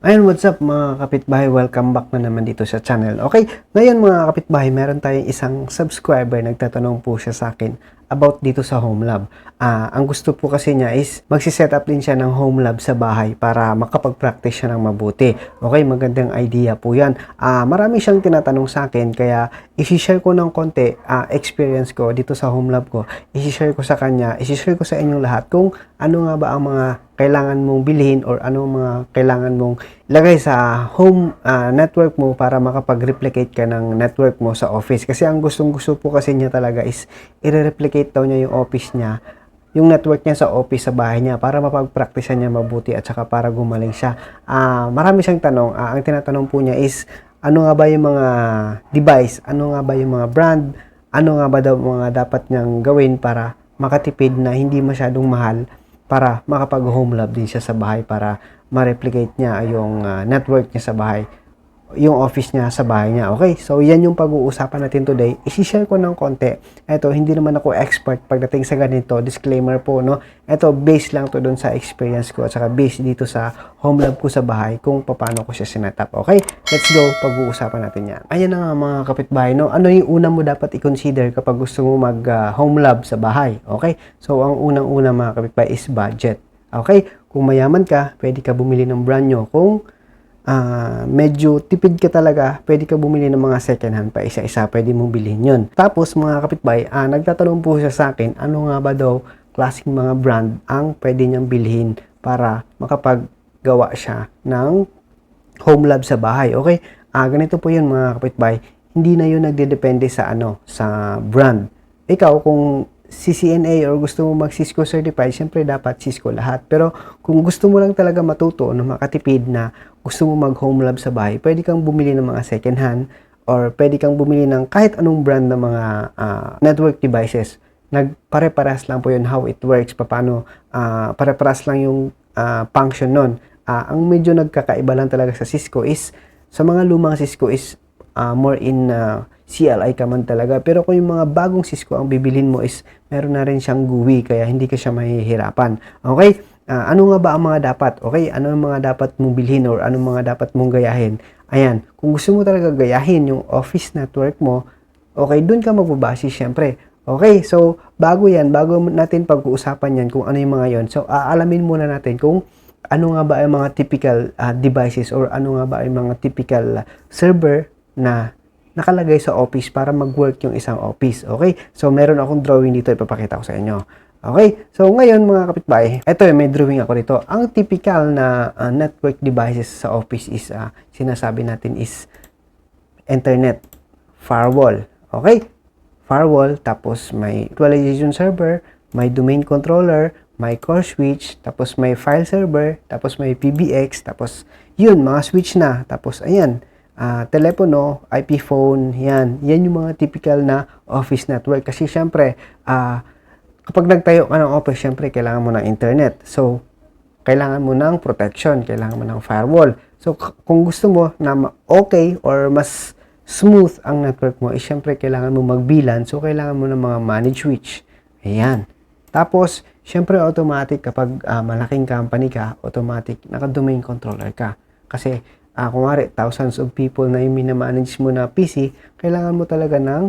Ayun, what's up mga kapitbahay? Welcome back na naman dito sa channel. Okay, ngayon mga kapitbahay, meron tayong isang subscriber nagtatanong po siya sa akin about dito sa home lab. Ah, ang gusto po kasi niya is magsiset up din siya ng home lab sa bahay para makapag-practice siya ng mabuti. Okay, magandang idea po yan. Ah, marami siyang tinatanong sa akin kaya isi-share ko ng konti ah, experience ko dito sa home lab ko. Isi-share ko sa kanya, isi-share ko sa inyong lahat kung ano nga ba ang mga kailangan mong bilhin or ano mga kailangan mong lagay sa home ah, network mo para makapag-replicate ka ng network mo sa office. Kasi ang gustong gusto po kasi niya talaga is i-replicate daw niya yung office niya yung network niya sa office sa bahay niya para mapag-practice niya mabuti at saka para gumaling siya. Ah, marami siyang tanong. Ah, ang tinatanong po niya is ano nga ba yung mga device, ano nga ba yung mga brand, ano nga ba daw mga dapat niyang gawin para makatipid na hindi masyadong mahal para makapag-home lab din siya sa bahay para ma-replicate niya yung ah, network niya sa bahay yung office niya sa bahay niya. Okay? So, yan yung pag-uusapan natin today. Isishare ko ng konti. Ito, hindi naman ako expert pagdating sa ganito. Disclaimer po, no? Ito, base lang to doon sa experience ko at saka base dito sa home lab ko sa bahay kung paano ko siya sinetup. Okay? Let's go. Pag-uusapan natin yan. Ayan na nga mga kapitbahay, no? Ano yung una mo dapat i-consider kapag gusto mo mag-home lab sa bahay? Okay? So, ang unang-una mga kapitbahay is budget. Okay? Kung mayaman ka, pwede ka bumili ng brand nyo. Kung ah, medyo tipid ka talaga, pwede ka bumili ng mga second hand pa isa-isa, pwede mong bilhin yun. Tapos mga kapitbahay, ah, nagtatanong po siya sa akin, ano nga ba daw klaseng mga brand ang pwede niyang bilhin para makapaggawa siya ng home lab sa bahay. Okay? Ah, ganito po yun mga kapitbahay. Hindi na yun nagdedepende sa ano, sa brand. Ikaw, kung CCNA or gusto mo mag Cisco certified, syempre dapat Cisco lahat. Pero kung gusto mo lang talaga matuto na makatipid na gusto mo mag home lab sa bahay, pwede kang bumili ng mga second hand or pwede kang bumili ng kahit anong brand ng mga ah, network devices. Nagpare-paras lang po yun how it works, paano ah, pare-paras lang yung ah, function nun. Ah, ang medyo nagkakaiba lang talaga sa Cisco is sa mga lumang Cisco is ah, more in ah, CLI ka man talaga. Pero kung yung mga bagong Cisco ang bibilhin mo is meron na rin siyang GUI kaya hindi ka siya mahihirapan. Okay? Ah, ano nga ba ang mga dapat? Okay? Ano ang mga dapat mong bilhin or ano mga dapat mong gayahin? Ayan, kung gusto mo talaga gayahin yung office network mo, okay, dun ka magbabase syempre. Okay, so bago yan, bago natin pag-uusapan yan kung ano yung mga yon. So aalamin muna natin kung ano nga ba ang mga typical ah, devices or ano nga ba ang mga typical ah, server na nakalagay sa office para mag-work yung isang office. Okay? So, meron akong drawing dito, ipapakita ko sa inyo. Okay? So, ngayon mga kapitbahay, ito may drawing ako dito. Ang typical na ah, network devices sa office is, ah, sinasabi natin is internet, firewall. Okay? Firewall, tapos may virtualization server, may domain controller, may core switch, tapos may file server, tapos may PBX, tapos yun, mga switch na. Tapos ayan, ah, telepono, IP phone, yan. Yan yung mga typical na office network. Kasi syempre, ah, kapag nagtayo ka ng office, syempre, kailangan mo ng internet. So, kailangan mo ng protection, kailangan mo ng firewall. So, kung gusto mo na okay or mas smooth ang network mo, is syempre, kailangan mo mag-VLAN. So, kailangan mo ng mga managed switch. Ayan. Tapos, syempre, automatic kapag ah, malaking company ka, automatic, naka-domain controller ka. Kasi, ah kumari, thousands of people na yung minamanage mo na PC, kailangan mo talaga ng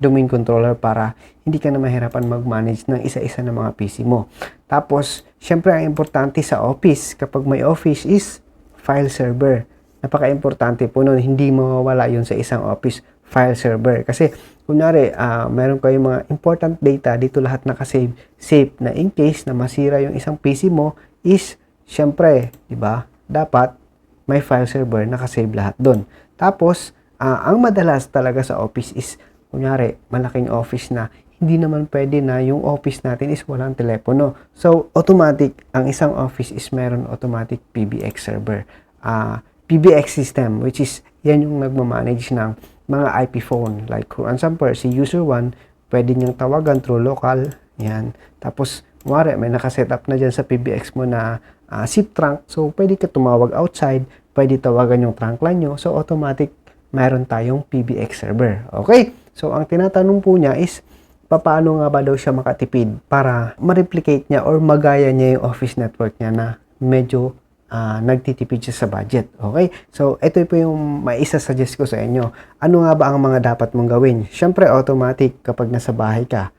domain controller para hindi ka na mahirapan mag-manage ng isa-isa ng mga PC mo. Tapos, syempre ang importante sa office, kapag may office is file server. Napaka-importante po nun, hindi mawawala yun sa isang office file server. Kasi, kunyari, ah, meron kayong mga important data, dito lahat nakasave, safe na in case na masira yung isang PC mo, is, syempre, di ba, dapat may file server, nakasave lahat doon. Tapos, ah, ang madalas talaga sa office is, kunyari, malaking office na, hindi naman pwede na yung office natin is walang telepono. So, automatic, ang isang office is meron automatic PBX server. Ah, PBX system, which is, yan yung nagmamanage ng mga IP phone. Like, kung example, si user 1, pwede niyang tawagan through local, yan. Tapos, kumari, may nakaset up na dyan sa PBX mo na ah, SIP trunk. So, pwede ka tumawag outside, pwede tawagan yung trunk line nyo. So, automatic, mayroon tayong PBX server. Okay? So, ang tinatanong po niya is, paano nga ba daw siya makatipid para ma-replicate niya or magaya niya yung office network niya na medyo ah, nagtitipid siya sa budget. Okay? So, ito po yung maisa-suggest ko sa inyo. Ano nga ba ang mga dapat mong gawin? Siyempre, automatic kapag nasa bahay ka,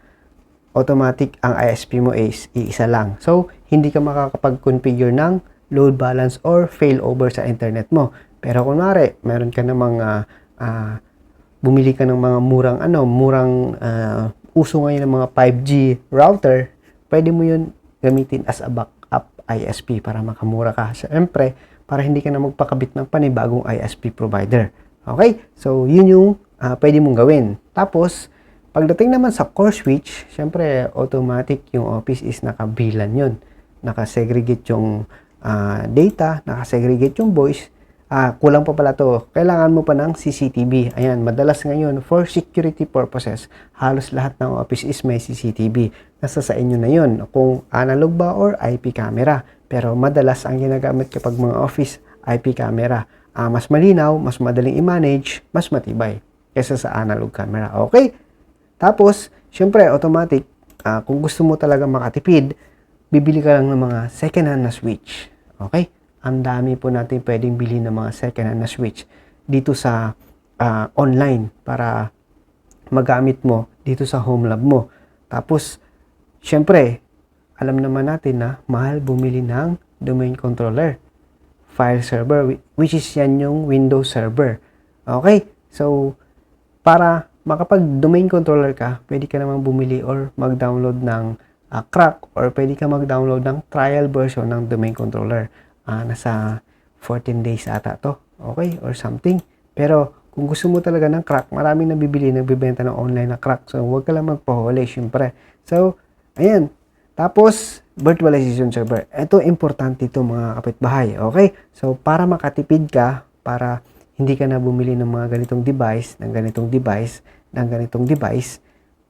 automatic ang ISP mo is iisa lang. So, hindi ka makakapag-configure ng load balance or failover sa internet mo. Pero kunwari, meron ka namang ah, ah, bumili ka ng mga murang ano, murang ah, uso ngayon ng mga 5G router, pwede mo yun gamitin as a backup ISP para makamura ka. Siyempre, para hindi ka na magpakabit ng panibagong ISP provider. Okay? So, yun yung ah, pwede mong gawin. Tapos, pagdating naman sa core switch, siyempre, automatic yung office is nakabilan yun. Nakasegregate yung ah, data, nakasegregate yung voice. Ah, kulang pa pala to. Kailangan mo pa ng CCTV. Ayan, madalas ngayon for security purposes, halos lahat ng office is may CCTV. Nasa sa inyo na yun, kung analog ba or IP camera. Pero madalas ang ginagamit kapag mga office, IP camera. Ah, mas malinaw, mas madaling i-manage, mas matibay kaysa sa analog camera. Okay? Tapos, syempre, automatic, ah, kung gusto mo talaga makatipid, bibili ka lang ng mga second-hand na switch. Okay? Ang dami po natin pwedeng bilhin ng mga second-hand na switch dito sa ah, online para magamit mo dito sa home lab mo. Tapos, syempre, alam naman natin na mahal bumili ng domain controller, file server, whi- which is yan yung Windows server. Okay? So, para makapag-domain controller ka, pwede ka naman bumili or mag-download ng ah, crack or pwede ka mag-download ng trial version ng domain controller. Ah, nasa 14 days ata to. Okay? Or something. Pero, kung gusto mo talaga ng crack, maraming nabibili, nagbibenta ng online na crack. So, huwag ka lang magpahuli, syempre. So, ayan. Tapos, virtualization server. Ito, importante ito mga kapitbahay. Okay? So, para makatipid ka, para hindi ka na bumili ng mga ganitong device, ng ganitong device, ng ganitong device,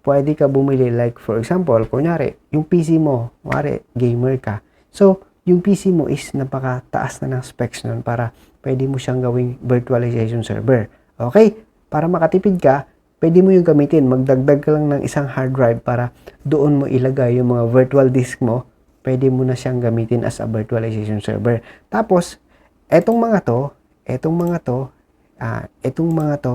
pwede ka bumili like for example, kunyari, yung PC mo, kunyari, gamer ka. So, yung PC mo is napakataas na ng specs nun para pwede mo siyang gawing virtualization server. Okay? Para makatipid ka, pwede mo yung gamitin. Magdagdag ka lang ng isang hard drive para doon mo ilagay yung mga virtual disk mo. Pwede mo na siyang gamitin as a virtualization server. Tapos, etong mga to, etong mga to, ah, etong mga to,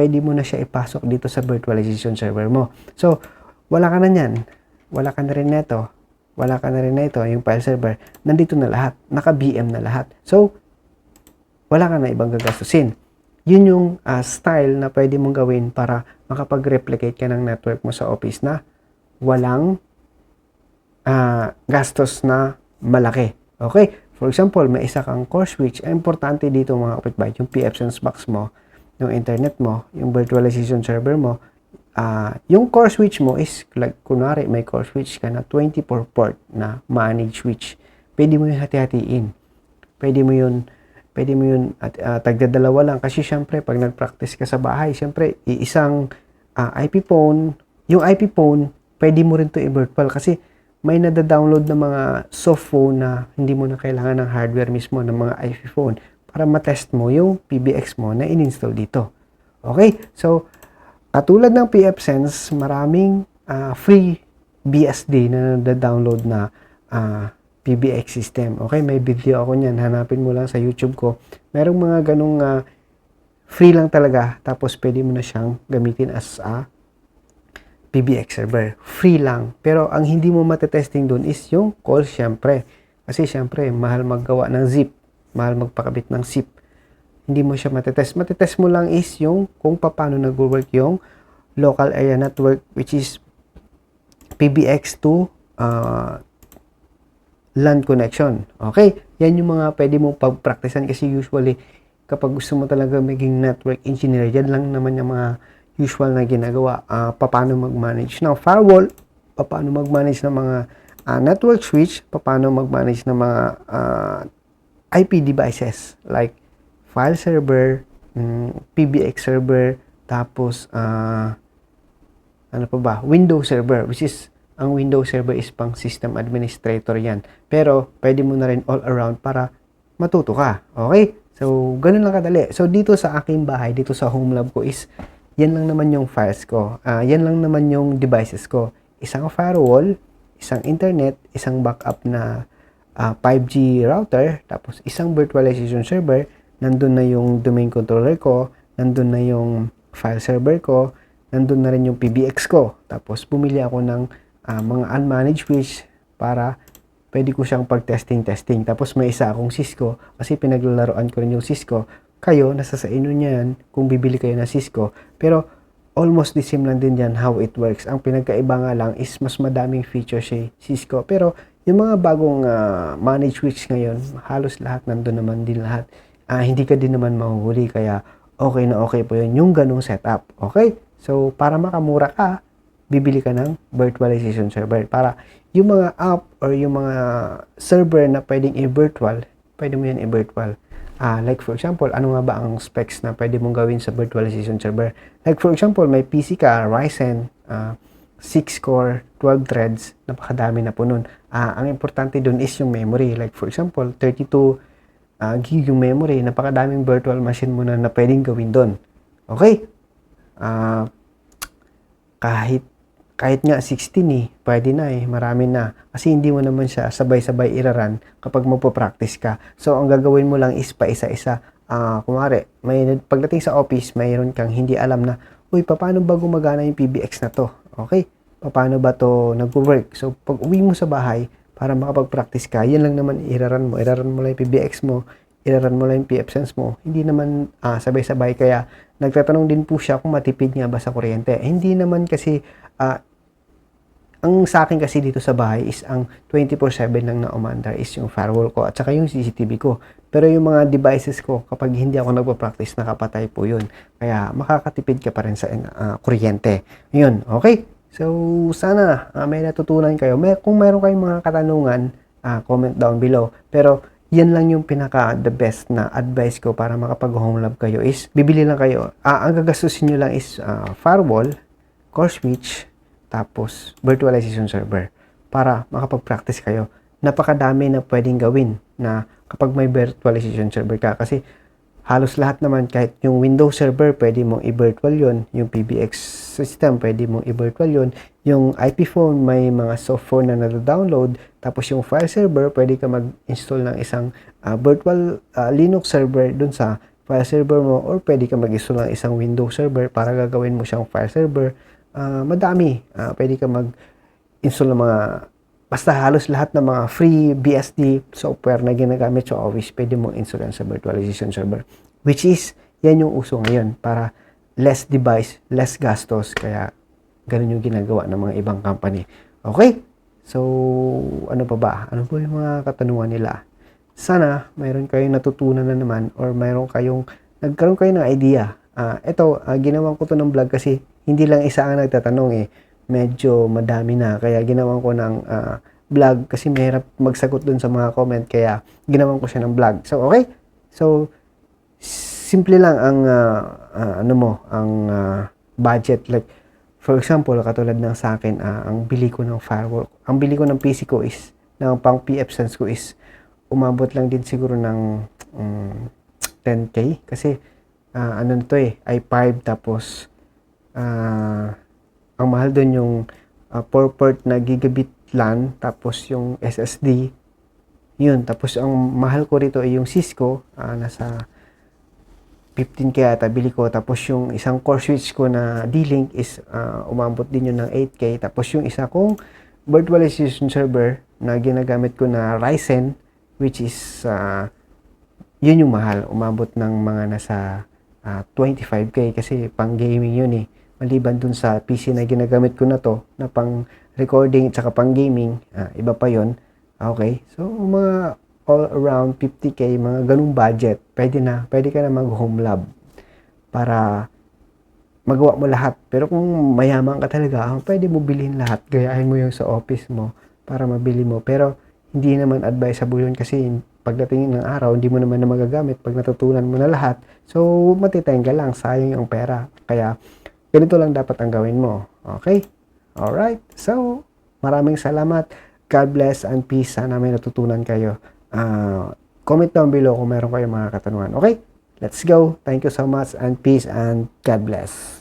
pwede mo na siya ipasok dito sa virtualization server mo. So, wala ka na niyan. Wala ka na rin neto. Wala ka na rin na yung file server. Nandito na lahat. Naka-VM na lahat. So, wala ka na ibang gagastusin. Yun yung ah, style na pwede mong gawin para makapag-replicate ka ng network mo sa office na walang ah, gastos na malaki. Okay? For example, may isa kang core switch. Importante dito mga kapitbahay, yung PFSense box mo, yung internet mo, yung virtualization server mo, ah yung core switch mo is, like, kunwari, may core switch ka na 24 port na manage switch. Pwede mo yung hati-hatiin. Pwede mo yun, pwede mo yun at ah, tagdadalawa lang. Kasi syempre, pag nag-practice ka sa bahay, syempre, iisang ah, IP phone, yung IP phone, pwede mo rin to i-virtual kasi may nada-download na mga soft phone na hindi mo na kailangan ng hardware mismo ng mga IP phone para matest mo yung PBX mo na in-install dito. Okay? So, katulad ng PFSense, maraming ah, free BSD na nada-download na ah, PBX system. Okay? May video ako niyan. Hanapin mo lang sa YouTube ko. Merong mga ganong ah, free lang talaga. Tapos, pwede mo na siyang gamitin as a PBX server. Free lang. Pero ang hindi mo matetesting doon is yung call syempre. Kasi syempre, mahal maggawa ng zip. Mahal magpakabit ng zip. Hindi mo siya matetest. Matetest mo lang is yung kung paano nag-work yung local area network which is PBX to uh, LAN connection. Okay? Yan yung mga pwede mong pag-practicean kasi usually kapag gusto mo talaga maging network engineer, yan lang naman yung mga usual na ginagawa. Uh, paano mag-manage ng firewall, paano mag-manage ng mga ah, network switch, paano mag-manage ng mga ah, IP devices like file server, mm, PBX server, tapos ah, ano pa ba? Windows server, which is ang Windows server is pang system administrator yan. Pero, pwede mo na rin all around para matuto ka. Okay? So, ganun lang kadali. So, dito sa aking bahay, dito sa home lab ko is, yan lang naman yung files ko. Ah, yan lang naman yung devices ko. Isang firewall, isang internet, isang backup na ah, 5G router, tapos isang virtualization server, nandun na yung domain controller ko, nandun na yung file server ko, nandun na rin yung PBX ko. Tapos bumili ako ng ah, mga unmanaged switch para pwede ko siyang pag-testing-testing. Tapos may isa akong Cisco kasi pinaglalaroan ko rin yung Cisco. Kayo, nasa sa inyo niyan kung bibili kayo ng Cisco. Pero almost the same lang din yan how it works. Ang pinagkaiba nga lang is mas madaming features si Cisco. Pero yung mga bagong ah, managed switch ngayon, halos lahat nandun naman din lahat. Ah, hindi ka din naman mahuhuli kaya okay na okay po yun yung ganong setup. Okay? So, para makamura ka, bibili ka ng virtualization server para yung mga app or yung mga server na pwedeng i-virtual, pwede mo yan i-virtual. Ah, like for example, ano nga ba ang specs na pwede mong gawin sa virtualization server? Like for example, may PC ka, Ryzen, ah, 6 core, 12 threads, napakadami na po nun. Ah, ang importante dun is yung memory. Like for example, 32 ah, gig yung memory, napakadaming virtual machine mo na, na pwedeng gawin doon. Okay? Ah, kahit kahit nga 16 eh, pwede na eh, marami na. Kasi hindi mo naman siya sabay-sabay iraran kapag magpo-practice ka. So, ang gagawin mo lang is pa isa-isa. Ah, kumare, may pagdating sa office, mayroon kang hindi alam na, uy, paano ba gumagana yung PBX na to? Okay? Paano ba to nag-work? So, pag uwi mo sa bahay, para makapag-practice ka, yan lang naman iraran mo. Iraran mo lang yung PBX mo, iraran mo lang yung PFSense mo. Hindi naman ah, sabay-sabay. Kaya, nagtatanong din po siya kung matipid nga ba sa kuryente. Eh, hindi naman kasi, ah, ang sa akin kasi dito sa bahay is ang 24/7 lang na umandar is yung firewall ko at saka yung CCTV ko. Pero yung mga devices ko, kapag hindi ako nagpa-practice, nakapatay po yun. Kaya makakatipid ka pa rin sa ah, kuryente. Yun, okay? So, sana ah, may natutunan kayo. May, kung mayroon kayong mga katanungan, ah, comment down below. Pero, yan lang yung pinaka the best na advice ko para makapag home lab kayo is bibili lang kayo. Ah, ang gagastusin nyo lang is ah, firewall, core switch, tapos virtualization server para makapag-practice kayo. Napakadami na pwedeng gawin na kapag may virtualization server ka. Kasi halos lahat naman kahit yung Windows server pwede mong i-virtual yon yung PBX system pwede mong i-virtual yon yung IP phone may mga software na na-download tapos yung file server pwede ka mag-install ng isang ah, virtual ah, Linux server dun sa file server mo. Or pwede ka mag-install ng isang Windows server para gagawin mo siyang file server Ah, madami Ah, pwede ka mag-install ng mga basta halos lahat ng mga free BSD software na ginagamit sa Office, pwede mong install yan sa virtualization server. Which is, yan yung uso ngayon para less device, less gastos. Kaya, ganun yung ginagawa ng mga ibang company. Okay? So, ano pa ba? Ano po yung mga katanungan nila? Sana, mayroon kayong natutunan na naman or mayroon kayong, nagkaroon kayo ng idea. Ah, ito, ah, ginawan ko to ng vlog kasi hindi lang isa ang nagtatanong eh medyo madami na. Kaya ginawan ko ng ah, vlog kasi mahirap magsagot dun sa mga comment. Kaya ginawan ko siya ng vlog. So, okay? So, simple lang ang ah, ah, ano mo, ang ah, budget. Like, for example, katulad ng sa akin, ah, ang bili ko ng firewall, ang bili ko ng PC ko is, ng pang PF Sense ko is, umabot lang din siguro ng mm, 10k. Kasi, ah, ano to eh, i5 tapos, ah, ang mahal doon yung uh, 4 port na gigabit LAN tapos yung SSD yun tapos ang mahal ko rito ay yung Cisco ah, nasa 15k ata bili ko. Tapos yung isang core switch ko na D-Link is ah, umabot din yun ng 8k tapos yung isa kong virtualization server na ginagamit ko na Ryzen which is ah, yun yung mahal. Umabot ng mga nasa ah, 25k kasi pang gaming yun eh maliban dun sa PC na ginagamit ko na to na pang recording at saka pang gaming ah, iba pa yon okay so mga all around 50k mga ganung budget pwede na pwede ka na mag home lab para magawa mo lahat. Pero kung mayaman ka talaga ah, pwede mo bilhin lahat. Gayahin mo yung sa office mo para mabili mo. Pero hindi naman advisable yun kasi pagdating ng araw hindi mo naman na magagamit. Pag natutunan mo na lahat so matiteng ka lang. Sayang yung pera. Kaya Ganito lang dapat ang gawin mo. Okay? Alright? So, maraming salamat. God bless and peace. Sana may natutunan kayo. Uh, comment down below kung meron kayong mga katanungan. Okay? Let's go. Thank you so much and peace and God bless.